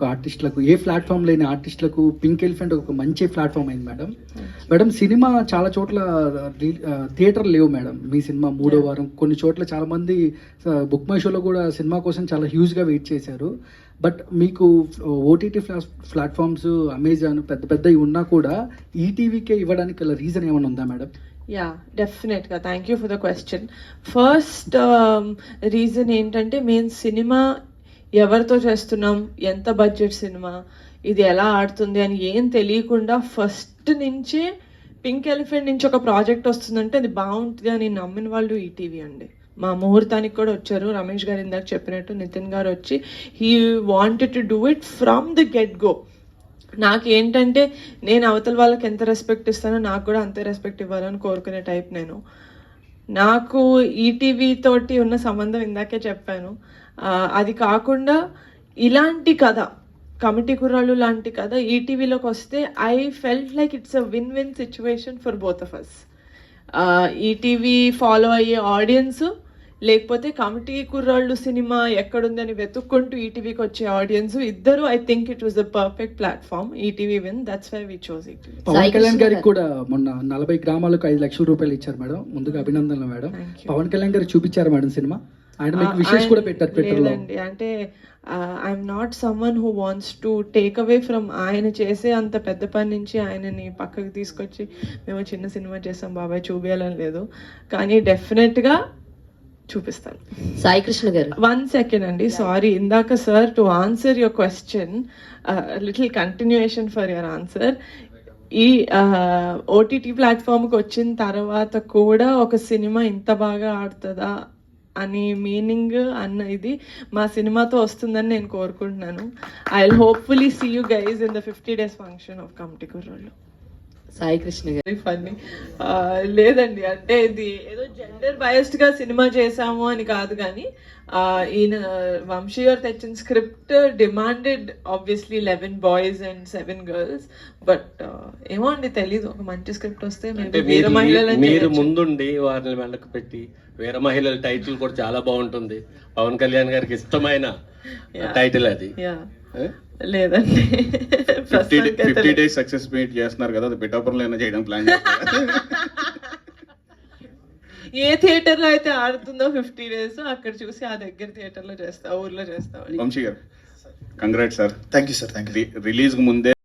ఒక ఆర్టిస్టులకు ఏ ప్లాట్ఫామ్ లేని ఆర్టిస్టులకు pink elephant ఒక మంచి ప్లాట్ఫామ్ అయింది మేడం మేడం సినిమా చాలా చోట్ల థియేటర్ లేవు మేడం మీ సినిమా మూడో వారం. కొన్ని చోట్ల చాలా మంది బుక్ మై షోలో కూడా సినిమా కోసం చాలా హ్యూజ్గా వెయిట్ చేశారు. బట్ మీకు ఓటీటీ ప్లాట్ఫామ్స్ అమెజాన్ పెద్ద పెద్దవి ఉన్నా కూడా ఈటీవీకే ఇవ్వడానికి గల రీజన్ ఏమైనా ఉందా మేడం యా డెఫినెట్గా thank you for the question first reason ఏంటంటే మేము సినిమా ఎవరితో చేస్తున్నాం? ఎంత బడ్జెట్ సినిమా? ఇది ఎలా ఆడుతుంది అని ఏం తెలియకుండా ఫస్ట్ నుంచే పింక్ ఎలిఫెంట్ నుంచి ఒక ప్రాజెక్ట్ వస్తుందంటే అది బాగుంటుంది అని నమ్మిన వాళ్ళు ఈటీవీ అండి. మా ముహూర్తానికి కూడా వచ్చారు. రమేష్ గారు ఇందాక చెప్పినట్టు నితిన్ గారు వచ్చి he wanted to do it from the get go నాకు ఏంటంటే నేను అవతల వాళ్ళకి ఎంత రెస్పెక్ట్ ఇస్తానో నాకు కూడా అంతే రెస్పెక్ట్ ఇవ్వాలని కోరుకునే టైప్ నేను. నాకు ఈటీవీ తోటి ఉన్న సంబంధం ఇందాకే చెప్పాను. అది కాకుండా ఇలాంటి కథ కమిటీ కుర్రాళ్ళు లాంటి కథ ఈటీవీలోకి వస్తే I felt like it's a win win situation for both of us ETV follow అయ్యే ఆడియన్స్ లేకపోతే కమిటీ కుర్రాళ్ళు సినిమా ఎక్కడుందని వెతుక్కుంటూ ఈటీవీకి వచ్చే ఆడియన్స్ ఇద్దరు I think it was the perfect platform ETV win that's why we chose ETV Pawan Kalyan గారికి కూడా మొన్న నలభై గ్రామాలకు ఐదు లక్షల రూపాయలు ఇచ్చారు మేడం ముందుగా అభినందనలు మేడం. పవన్ కళ్యాణ్ గారు చూపించారు మేడం సినిమా. ఆయన మీకు విషెస్ కూడా పెట్టారు ట్విట్టర్లో. లేదండి. అంటే I'm not someone who wants to take away from ఆయన చేసే అంత పెద్ద పని నుంచి ఆయనని పక్కకి తీసుకొచ్చి మేము చిన్న సినిమా చేసాం బాబాయ్ చూపించాలని లేదు. కానీ డెఫినెట్గా చూపిస్తాను. సాయి కృష్ణ గారు. వన్ సెకండ్ అండి సారీ ఇందాక sir to answer your question little continuation for your answer ఈ ఓటీటీ ప్లాట్ఫామ్కి వచ్చిన తర్వాత కూడా ఒక సినిమా ఇంత బాగా ఆడుతుందా అని మీనింగ్ అన్న ఇది మా సినిమాతో వస్తుందని నేను కోరుకుంటున్నాను. I will hopefully see you guys in the fifty days function of committee Kurrollu Sai Krishna గారు ఫన్నీ లేదండి అంటే ఇది ఏదో జెండర్ బయస్డ్గా సినిమా చేసాము అని కాదు కానీ ఈయన వంశీ గారు తెచ్చిన script demanded obviously eleven boys and seven girls but ఏమో అండి తెలీదు ఒక మంచి స్క్రిప్ట్ వస్తే వీర మీరు. ముందుండి వారిని వెళ్ళకు పెట్టి వీర మహిళల టైటిల్ కూడా చాలా బాగుంటుంది పవన్ కళ్యాణ్ గారికి ఇష్టమైన. టైటిల్ అది? లేదండి. ఫిఫ్టీ. డేస్ సక్సెస్ మీట్ చేస్తున్నారు కదా అది పిఠాపురంలో అయినా చేయడం ప్లాన్ ఏ థియేటర్లో అయితే ఆడుతుందో ఫిఫ్టీ డేస్ అక్కడ చూసి ఆ దగ్గర థియేటర్లో చేస్తా ఊర్లో చేస్తాం Vamsi garu congrat sir. Thank you sir thank you release ముందే